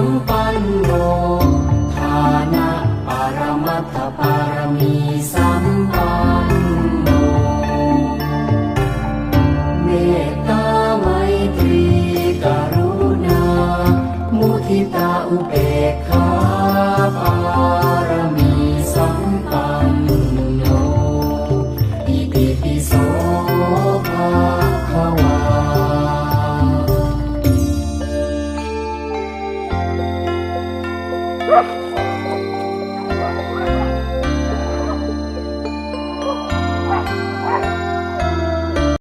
มปันโนทานะปรมัตถปารมีสัมปันโนเมตตาไมตรีกรุณา มุทิตาอุเบกขา Ah!